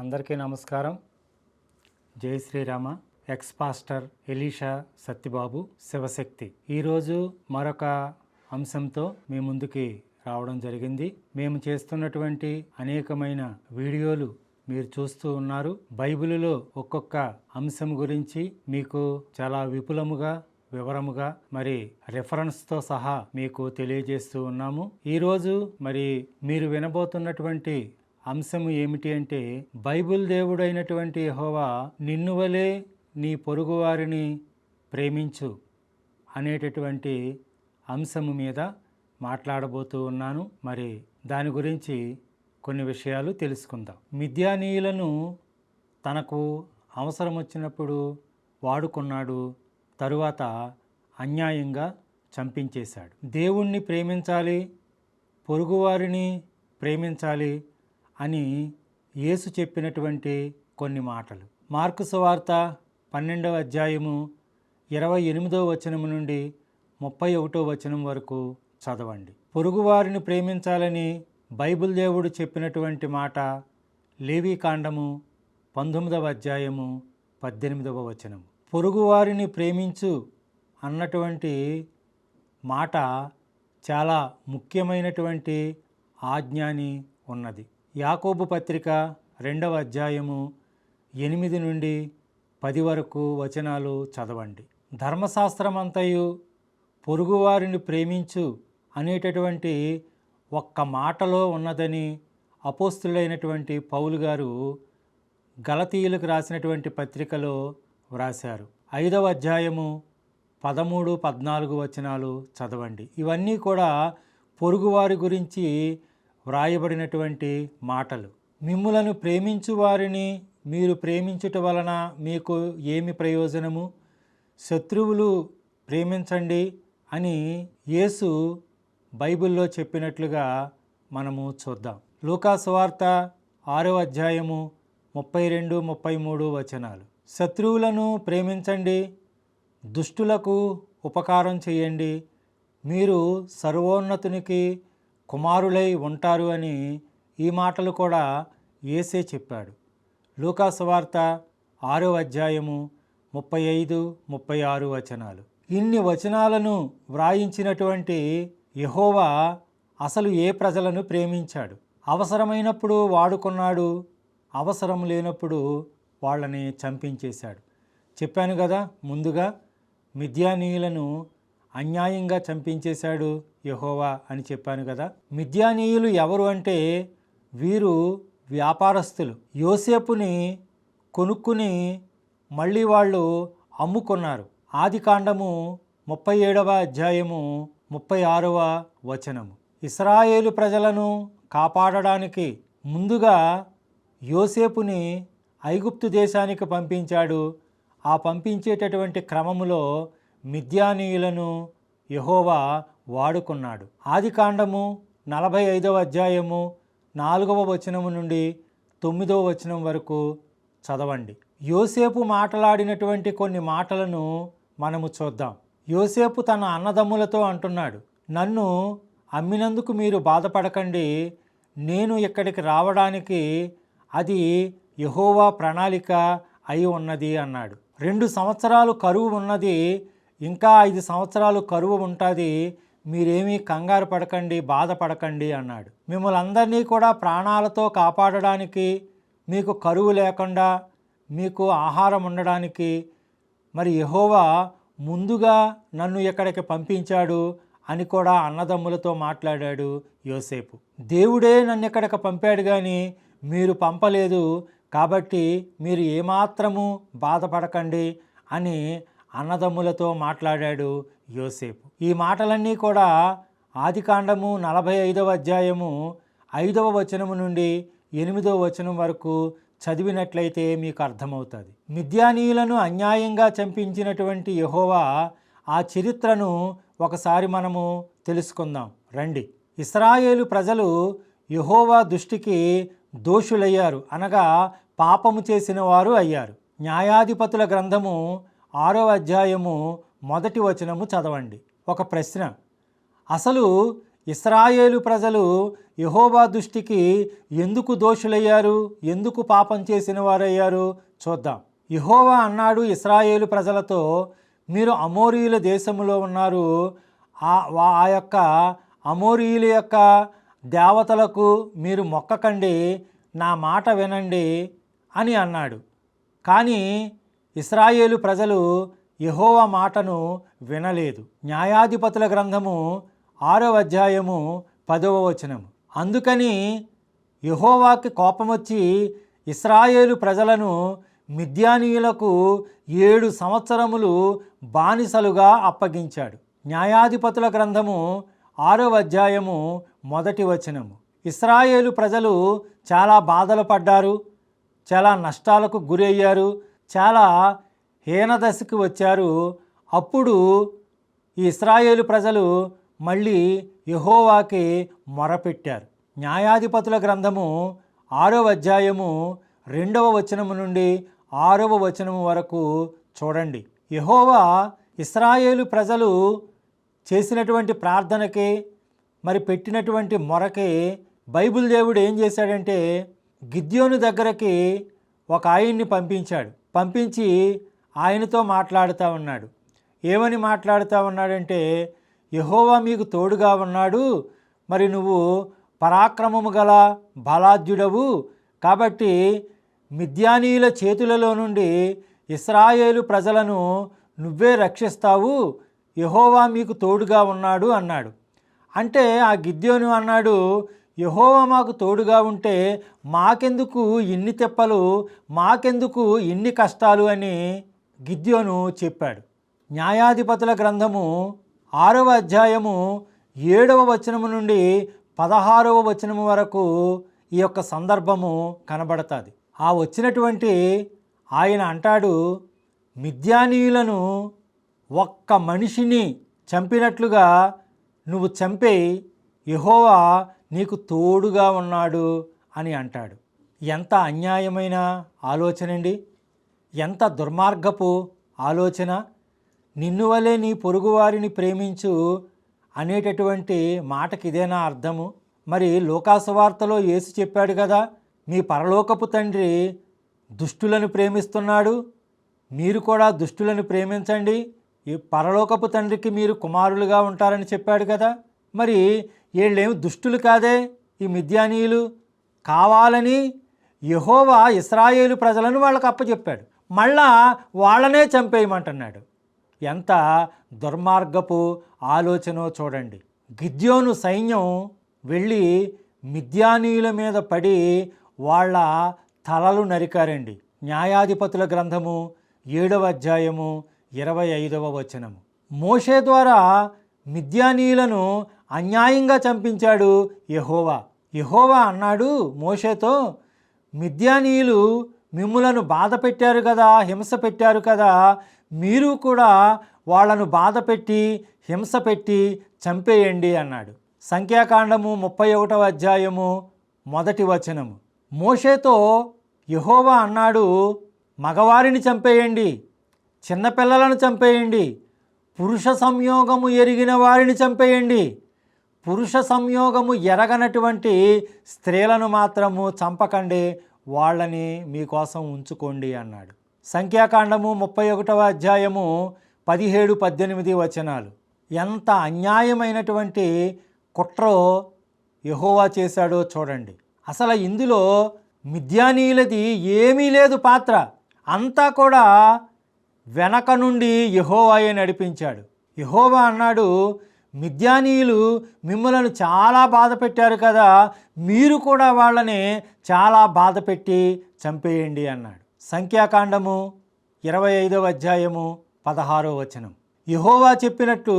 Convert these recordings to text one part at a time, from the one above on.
అందరికీ నమస్కారం. Jai Shrirama. Ex pastor Elisha Satyababu Shivashakti. ఈరోజు మరొక అంశంతో మీ ముందుకి రావడం జరిగింది. మేము చేస్తున్నటువంటి అనేకమైన వీడియోలు మీరు చూస్తూ ఉన్నారు. బైబిలులో ఒక్కొక్క అంశం గురించి మీకు చాలా విపులముగా వివరముగా మరి రెఫరెన్స్తో సహా మీకు తెలియజేస్తూ ఉన్నాము. ఈరోజు మరి మీరు వినబోతున్నటువంటి అంశము ఏమిటి అంటే బైబిల్ దేవుడైనటువంటి హోవా నిన్ను వలే నీ పొరుగువారిని ప్రేమించు అనేటటువంటి అంశము మీద మాట్లాడబోతూ ఉన్నాను. మరి దాని గురించి కొన్ని విషయాలు తెలుసుకుందాం. మిథ్యానీయులను తనకు అవసరం వచ్చినప్పుడు వాడుకున్నాడు తరువాత అన్యాయంగా చంపించేశాడు. దేవుణ్ణి ప్రేమించాలి పొరుగువారిని ప్రేమించాలి అని యేసు చెప్పినటువంటి కొన్ని మాటలు. మార్కు సువార్త పన్నెండవ అధ్యాయము ఇరవై ఎనిమిదవ వచనం నుండి ముప్పై ఒకటో వచనం వరకు చదవండి. పొరుగువారిని ప్రేమించాలని బైబిల్ దేవుడు చెప్పినటువంటి మాట లేవీ కాండము పంతొమ్మిదవ అధ్యాయము పద్దెనిమిదవ వచనం పొరుగువారిని ప్రేమించు అన్నటువంటి మాట చాలా ముఖ్యమైనటువంటి ఆజ్ఞాని ఉన్నది. యాకోబు పత్రిక రెండవ అధ్యాయము ఎనిమిది నుండి పది వరకు వచనాలు చదవండి. ధర్మశాస్త్రమంతయు పొరుగువారిని ప్రేమించు అనేటటువంటి ఒక్క మాటలో ఉన్నదని అపోస్తులైనటువంటి పౌలు గారు గలతీయులకు రాసినటువంటి పత్రికలో వ్రాశారు. ఐదవ అధ్యాయము పదమూడు పద్నాలుగు వచనాలు చదవండి. ఇవన్నీ కూడా పొరుగువారి గురించి వ్రాయబడినటువంటి మాటలు. మిమ్ములను ప్రేమించు వారిని మీరు ప్రేమించుట వలన మీకు ఏమి ప్రయోజనము? శత్రువులు ప్రేమించండి అని యేసు బైబిల్లో చెప్పినట్లుగా మనము చూద్దాం. లూకాసువార్త ఆరో అధ్యాయము ముప్పై రెండు ముప్పై మూడు వచనాలు. శత్రువులను ప్రేమించండి దుష్టులకు ఉపకారం చేయండి మీరు సర్వోన్నతునికి కుమారులై ఉంటారు అని ఈ మాటలు కూడా ఏసే చెప్పాడు. లూకాసువార్త ఆరో అధ్యాయము ముప్పై ఐదు ముప్పై ఆరు వచనాలు. ఇన్ని వచనాలను వ్రాయించినటువంటి యహోవా అసలు ఏ ప్రజలను ప్రేమించాడు? అవసరమైనప్పుడు వాడుకున్నాడు అవసరం లేనప్పుడు వాళ్ళని చంపించేశాడు. చెప్పాను కదా ముందుగా మిథ్యానీయులను అన్యాయంగా చంపించేశాడు యహోవా అని చెప్పాను కదా. మిద్యానీయులు ఎవరు అంటే వీరు వ్యాపారస్తులు. యోసేపుని కొనుక్కుని మళ్ళీ వాళ్ళు అమ్ముకున్నారు. ఆది కాండము ముప్పై ఏడవ అధ్యాయము ముప్పై ఆరవ వచనము. ఇస్రాయేలు ప్రజలను కాపాడడానికి ముందుగా యోసేపుని ఐగుప్తు దేశానికి పంపించాడు. ఆ పంపించేటటువంటి క్రమములో మిథ్యానీయులను యహోవా వాడుకున్నాడు. ఆది కాండము నలభై ఐదవ అధ్యాయము నాలుగవ వచనము నుండి తొమ్మిదవ వచనం వరకు చదవండి. యోసేపు మాట్లాడినటువంటి కొన్ని మాటలను మనము చూద్దాం. యోసేపు తన అన్నదమ్ములతో అంటున్నాడు నన్ను అమ్మినందుకు మీరు బాధపడకండి. నేను ఇక్కడికి రావడానికి అది యహోవా ప్రణాళిక అయి ఉన్నది అన్నాడు. రెండు సంవత్సరాలు కరువు ఉన్నది ఇంకా ఐదు సంవత్సరాలు కరువు ఉంటుంది మీరేమీ కంగారు పడకండి బాధపడకండి అన్నాడు. మిమ్మల్ని అందరినీ కూడా ప్రాణాలతో కాపాడడానికి మీకు కరువు లేకుండా మీకు ఆహారం ఉండడానికి మరి యహోవా ముందుగా నన్ను ఇక్కడికి పంపించాడు అని కూడా అన్నదమ్ములతో మాట్లాడాడు యోసేపు. దేవుడే నన్ను ఇక్కడికి పంపాడు కానీ మీరు పంపలేదు కాబట్టి మీరు ఏమాత్రము బాధపడకండి అని అన్నదమ్ములతో మాట్లాడాడు యోసేపు. ఈ మాటలన్నీ కూడా ఆదికాండము నలభై ఐదవ అధ్యాయము ఐదవ వచనము నుండి ఎనిమిదవ వచనం వరకు చదివినట్లయితే మీకు అర్థమవుతుంది. మిద్యానీయులను అన్యాయంగా చంపించినటువంటి యహోవా ఆ చరిత్రను ఒకసారి మనము తెలుసుకుందాం. రండి. ఇస్రాయేలు ప్రజలు యహోవా దృష్టికి దోషులయ్యారు అనగా పాపము చేసిన వారు అయ్యారు. న్యాయాధిపతుల గ్రంథము ఆరో అధ్యాయము మొదటి వచనము చదవండి. ఒక ప్రశ్న. అసలు ఇస్రాయేలు ప్రజలు యహోబా దృష్టికి ఎందుకు దోషులయ్యారు? ఎందుకు పాపం చేసిన వారయ్యారు? చూద్దాం. యహోవా అన్నాడు ఇస్రాయేలు ప్రజలతో మీరు అమోరీయుల దేశంలో ఉన్నారు. ఆ ఆ యొక్క అమోరీయుల యొక్క దేవతలకు మీరు మొక్కకండి నా మాట వినండి అని అన్నాడు. కానీ ఇస్రాయేలు ప్రజలు యహోవ మాటను వినలేదు. న్యాయాధిపతుల గ్రంథము ఆరవ అధ్యాయము పదవ వచనము. అందుకని యహోవాకి కోపమొచ్చి ఇస్రాయేలు ప్రజలను మిద్యానీయులకు ఏడు సంవత్సరములు బానిసలుగా అప్పగించాడు. న్యాయాధిపతుల గ్రంథము ఆరవ అధ్యాయము మొదటి వచనము. ఇస్రాయేలు ప్రజలు చాలా బాధలు పడ్డారు చాలా నష్టాలకు గురయ్యారు చాలా హీనదశకు వచ్చారు. అప్పుడు ఈ ఇస్రాయేలు ప్రజలు మళ్ళీ యహోవాకి మొరపెట్టారు. న్యాయాధిపతుల గ్రంథము ఆరవ అధ్యాయము రెండవ వచనము నుండి ఆరవ వచనము వరకు చూడండి. యహోవా ఇస్రాయేలు ప్రజలు చేసినటువంటి ప్రార్థనకి మరి పెట్టినటువంటి మొరకి బైబిల్ దేవుడు ఏం చేశాడంటే గిద్యోను దగ్గరకి ఒక ఆయన్ని పంపించాడు. పంపించి ఆయనతో మాట్లాడుతూ ఉన్నాడు. ఏమని మాట్లాడుతూ ఉన్నాడంటే యహోవా మీకు తోడుగా ఉన్నాడు. మరి నువ్వు పరాక్రమము గల బలాద్యుడవు. కాబట్టి మిద్యానీయుల చేతులలో నుండి ఇస్రాయేలు ప్రజలను నువ్వే రక్షిస్తావు. యహోవా మీకు తోడుగా ఉన్నాడు అన్నాడు. అంటే ఆ గిద్యోను అన్నాడు యహోవా మాకు తోడుగా ఉంటే మాకెందుకు ఇన్ని తెప్పలు మాకెందుకు ఇన్ని కష్టాలు అని గిద్యోను చెప్పాడు. న్యాయాధిపతుల గ్రంథము ఆరవ అధ్యాయము ఏడవ వచనము నుండి పదహారవ వచనము వరకు ఈ యొక్క సందర్భము కనబడతాది. ఆ వచ్చినటువంటి ఆయన అంటాడు మిద్యానీయులను ఒక్క మనిషిని చంపినట్లుగా నువ్వు చంపే యహోవా నీకు తోడుగా ఉన్నాడు అని అంటాడు. ఎంత అన్యాయమైన ఆలోచనండి. ఎంత దుర్మార్గపు ఆలోచన. నిన్ను వలె నీ పొరుగువారిని ప్రేమించు అనేటటువంటి మాటకి ఇదేనా అర్థము? మరి లోకాసువార్తలో యేసు చెప్పాడు కదా మీ పరలోకపు తండ్రి దుష్టులను ప్రేమిస్తున్నాడు. మీరు కూడా దుష్టులను ప్రేమించండి. ఈ పరలోకపు తండ్రికి మీరు కుమారులుగా ఉంటారని చెప్పాడు కదా. మరి వీళ్ళేమి దుష్టులు కాదే ఈ మిద్యానీయులు? కావాలని యహోవా ఇస్రాయేలు ప్రజలను వాళ్ళకు అప్పచెప్పాడు. మళ్ళా వాళ్ళనే చంపేయమంటున్నాడు. ఎంత దుర్మార్గపు ఆలోచనో చూడండి. గిద్యోను సైన్యం వెళ్ళి మిద్యానీయుల మీద పడి వాళ్ళ తలలు నరికారండి. న్యాయాధిపతుల గ్రంథము ఏడవ అధ్యాయము ఇరవై ఐదవ వచనము. మోషే ద్వారా మిద్యానీయులను అన్యాయంగా చంపించాడు యహోవా. యహోవా అన్నాడు మోషేతో మిద్యానీయులు మిమ్ములను బాధ పెట్టారు కదా హింస పెట్టారు కదా మీరు కూడా వాళ్ళను బాధ పెట్టి హింస పెట్టి చంపేయండి అన్నాడు. సంఖ్యాకాండము ముప్పై ఒకటవ అధ్యాయము మొదటి వచనము. మోషేతో యహోవా అన్నాడు మగవారిని చంపేయండి చిన్నపిల్లలను చంపేయండి పురుష సంయోగము ఎరిగిన వారిని చంపేయండి పురుష సంయోగము ఎరగనటువంటి స్త్రీలను మాత్రము చంపకండి వాళ్ళని మీకోసం ఉంచుకోండి అన్నాడు. సంఖ్యాకాండము ముప్పై ఒకటవ అధ్యాయము పదిహేడు పద్దెనిమిది వచనాలు. ఎంత అన్యాయమైనటువంటి కుట్రో యహోవా చేశాడో చూడండి. అసలు ఇందులో మిద్యానీయులది ఏమీ లేదు పాత్ర. అంతా కూడా వెనక నుండి యహోవాయే నడిపించాడు. యహోవా అన్నాడు మిద్యానీయులు మిమ్మలను చాలా బాధ పెట్టారు కదా మీరు కూడా వాళ్ళని చాలా బాధ పెట్టి చంపేయండి అన్నాడు. సంఖ్యాకాండము ఇరవై ఐదవ అధ్యాయము పదహారో వచనం. యహోవా చెప్పినట్టు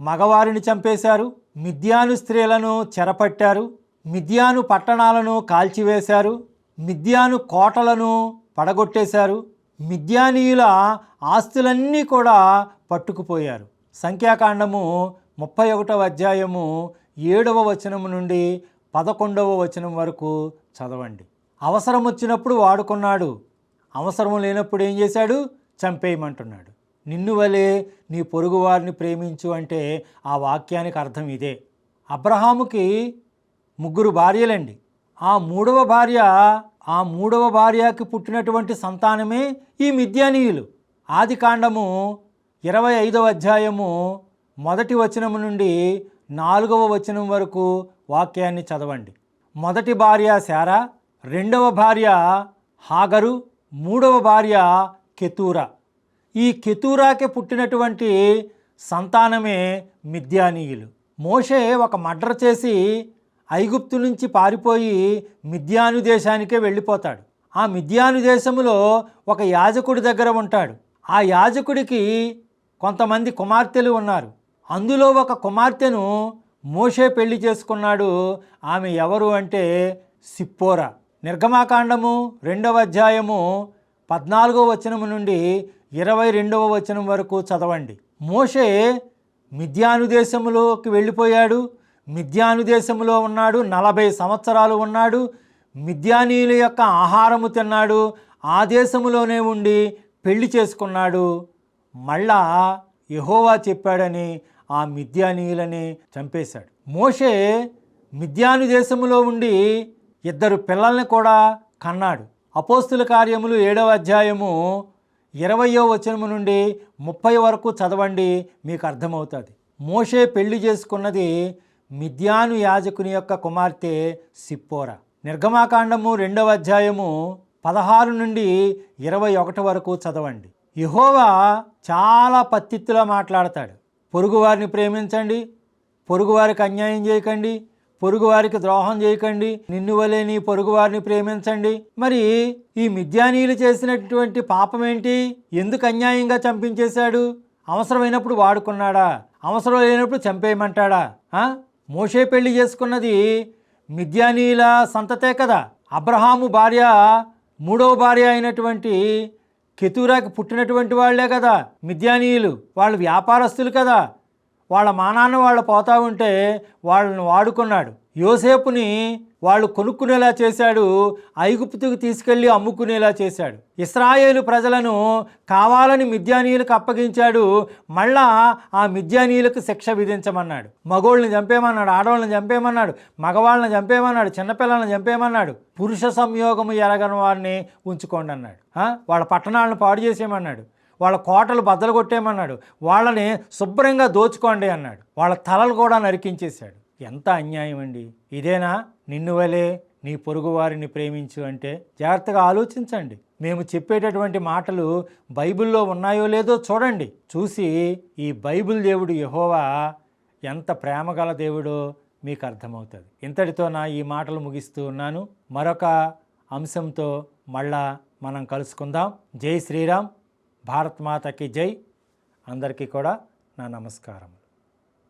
మగవారిని చంపేశారు మిద్యాను స్త్రీలను చెరపట్టారు మిద్యాను పట్టణాలను కాల్చివేశారు మిద్యాను కోటలను పడగొట్టేశారు మిద్యానీయుల ఆస్తులన్నీ కూడా పట్టుకుపోయారు. సంఖ్యాకాండము ముప్పై ఒకటవ అధ్యాయము ఏడవ వచనము నుండి పదకొండవ వచనం వరకు చదవండి. అవసరం వచ్చినప్పుడు వాడుకున్నాడు. అవసరం లేనప్పుడు ఏం చేశాడు? చంపేయమంటున్నాడు. నిన్ను వలే నీ పొరుగువారిని ప్రేమించు అంటే ఆ వాక్యానికి అర్థం ఇదే. అబ్రహాముకి ముగ్గురు భార్యలండి. ఆ మూడవ భార్య ఆ మూడవ భార్యకి పుట్టినటువంటి సంతానమే ఈ మిద్యానీయులు. ఆది కాండము ఇరవై ఐదవ అధ్యాయము మొదటి వచనము నుండి నాలుగవ వచనం వరకు వాక్యాన్ని చదవండి. మొదటి భార్య శారా రెండవ భార్య హాగరు మూడవ భార్య కెతూరా. ఈ కెతూరాకి పుట్టినటువంటి సంతానమే మిద్యానీయులు. మోషే ఒక మడ్ర చేసి ఐగుప్తు నుంచి పారిపోయి మిద్యాను దేశానికే వెళ్ళిపోతాడు. ఆ మిద్యాను దేశంలో ఒక యాజకుడి దగ్గర ఉంటాడు. ఆ యాజకుడికి కొంతమంది కుమార్తెలు ఉన్నారు. అందులో ఒక కుమార్తెను మోషే పెళ్ళి చేసుకున్నాడు. ఆమె ఎవరు అంటే సిప్పోరా. నిర్గమాకాండము రెండవ అధ్యాయము పద్నాలుగో వచనము నుండి ఇరవై రెండవ వచనం వరకు చదవండి. మోషే మిథ్యాను దేశంలోకి వెళ్ళిపోయాడు. మిథ్యాను దేశంలో ఉన్నాడు. నలభై సంవత్సరాలు ఉన్నాడు. మిథ్యానీయుల యొక్క ఆహారము తిన్నాడు. ఆ దేశంలోనే ఉండి పెళ్ళి చేసుకున్నాడు. మళ్ళా యహోవా చెప్పాడని ఆ మిద్యానీయులని చంపేశాడు. మోషే మిద్యాను దేశములో ఉండి ఇద్దరు పిల్లల్ని కూడా కన్నాడు. అపోస్తుల కార్యములు ఏడవ అధ్యాయము ఇరవయో వచనము నుండి ముప్పై వరకు చదవండి మీకు అర్థమవుతుంది. మోషే పెళ్ళి చేసుకున్నది మిద్యాను యాజకుని యొక్క కుమార్తె సిప్పోరా. నిర్గమాకాండము రెండవ అధ్యాయము పదహారు నుండి ఇరవై ఒకటి వరకు చదవండి. యహోవా చాలా పత్తిత్తులో మాట్లాడతాడు. పొరుగువారిని ప్రేమించండి పొరుగువారికి అన్యాయం చేయకండి పొరుగువారికి ద్రోహం చేయకండి నిన్ను వలే నీ పొరుగువారిని ప్రేమించండి. మరి ఈ మిద్యానీయులు చేసినటువంటి పాపం ఏంటి ఎందుకు అన్యాయంగా చంపించేశాడు? అవసరమైనప్పుడు వాడుకున్నాడా? అవసరం లేనప్పుడు చంపేయమంటాడా? మోషే పెళ్ళి చేసుకున్నది మిద్యానీయుల సంతతే కదా. అబ్రహాము భార్య మూడవ భార్య అయినటువంటి కెతూరాకి పుట్టినటువంటి వాళ్ళే కదా మిద్యానీయులు వాళ్ళు వ్యాపారస్తులు కదా. వాళ్ళ మానాన్న వాళ్ళు పోతా ఉంటే వాళ్ళని వాడుకున్నాడు. యోసేపుని వాళ్ళు కొనుక్కునేలా చేశాడు ఐగుప్తుకు తీసుకెళ్ళి అమ్ముకునేలా చేశాడు. ఇస్రాయేలు ప్రజలను కావాలని మిద్యానీయులకు అప్పగించాడు మళ్ళా ఆ మిద్యానీయులకు శిక్ష విధించమన్నాడు. మగోళ్ళని చంపేమన్నాడు ఆడవాళ్ళని చంపేమన్నాడు మగవాళ్ళని చంపేమన్నాడు చిన్నపిల్లల్ని చంపేమన్నాడు పురుష సంయోగము ఎరగని వారిని ఉంచుకోండి అన్నాడు వాళ్ళ పట్టణాలను పాడు చేసేయమన్నాడు. వాళ్ళ కోటలు బద్దలు కొట్టేయమన్నాడు. వాళ్ళని శుభ్రంగా దోచుకోండి అన్నాడు. వాళ్ళ తలలు కూడా నరికించేశాడు. ఎంత అన్యాయం అండి ఇదేనా? నిన్ను వలే నీ పొరుగువారిని ప్రేమించు అంటే జాగ్రత్తగా ఆలోచించండి. మేము చెప్పేటటువంటి మాటలు బైబిల్లో ఉన్నాయో లేదో చూడండి. చూసి ఈ బైబిల్ దేవుడు యహోవా ఎంత ప్రేమగల దేవుడో మీకు అర్థమవుతుంది. ఇంతటితో నా ఈ మాటలు ముగిస్తూ ఉన్నాను. మరొక అంశంతో మళ్ళా మనం కలుసుకుందాం. జై శ్రీరామ్. భారత్ మాతకి జై. అందరికీ కూడా నా నమస్కారం